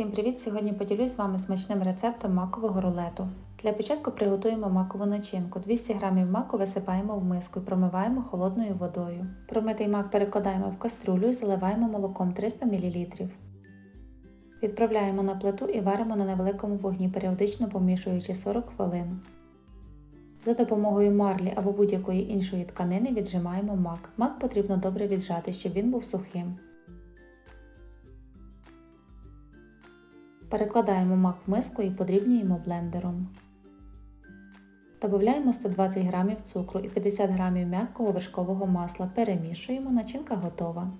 Всім привіт! Сьогодні поділюсь з вами смачним рецептом макового рулету. Для початку приготуємо макову начинку. 200 г маку висипаємо в миску і промиваємо холодною водою. Промитий мак перекладаємо в каструлю і заливаємо молоком 300 мл. Відправляємо на плиту і варимо на невеликому вогні, періодично помішуючи 40 хвилин. За допомогою марлі або будь-якої іншої тканини віджимаємо мак. Мак потрібно добре віджати, щоб він був сухим. Перекладаємо мак в миску і подрібнюємо блендером. Додаємо 120 г цукру і 50 г м'якого вершкового масла. Перемішуємо, начинка готова.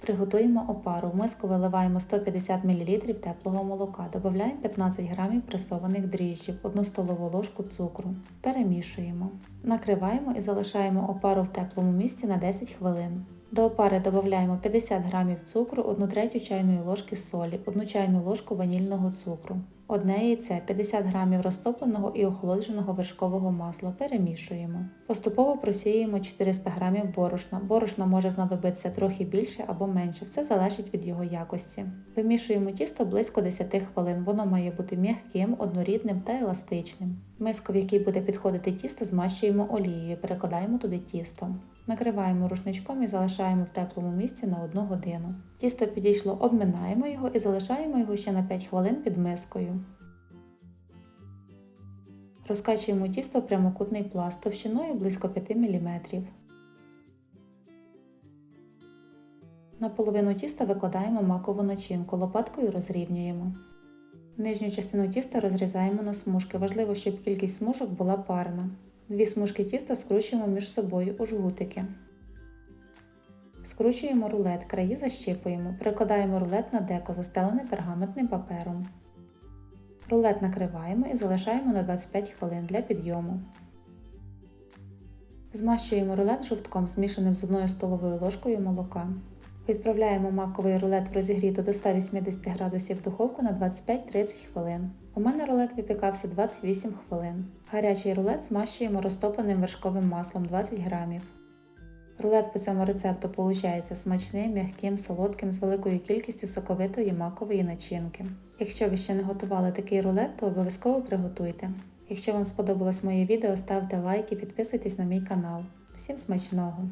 Приготуємо опару. В миску виливаємо 150 мл теплого молока. Додаємо 15 г пресованих дріжджів, 1 столову ложку цукру. Перемішуємо. Накриваємо і залишаємо опару в теплому місці на 10 хвилин. До опари додаємо 50 г цукру, 1 третю чайної ложки солі, 1 чайну ложку ванільного цукру, одне яйце, 50 г розтопленого і охолодженого вершкового масла. Перемішуємо. Поступово просіюємо 400 г борошна. Борошна може знадобитися трохи більше або менше, все залежить від його якості. Вимішуємо тісто близько 10 хвилин. Воно має бути м'яким, однорідним та еластичним. Миску, в якій буде підходити тісто, змащуємо олією, перекладаємо туди тісто. Накриваємо рушничком і залишаємо в теплому місці на 1 годину. Тісто підійшло, обминаємо його і залишаємо його ще на 5 хвилин під мискою. Розкачуємо тісто в прямокутний пласт товщиною близько 5 мм. На половину тіста викладаємо макову начинку, лопаткою розрівнюємо. Нижню частину тіста розрізаємо на смужки. Важливо, щоб кількість смужок була парна. Дві смужки тіста скручуємо між собою у жгутики. Скручуємо рулет, краї защіпуємо, перекладаємо рулет на деко, застелене пергаментним папером. Рулет накриваємо і залишаємо на 25 хвилин для підйому. Змащуємо рулет жовтком, змішаним з 1 столовою ложкою молока. Відправляємо маковий рулет в розігріту до 180 градусів духовку на 25-30 хвилин. У мене рулет випікався 28 хвилин. Гарячий рулет змащуємо розтопленим вершковим маслом 20 грамів. Рулет по цьому рецепту виходить смачним, м'яким, солодким з великою кількістю соковитої макової начинки. Якщо ви ще не готували такий рулет, то обов'язково приготуйте. Якщо вам сподобалось моє відео, ставте лайк і підписуйтесь на мій канал. Всім смачного!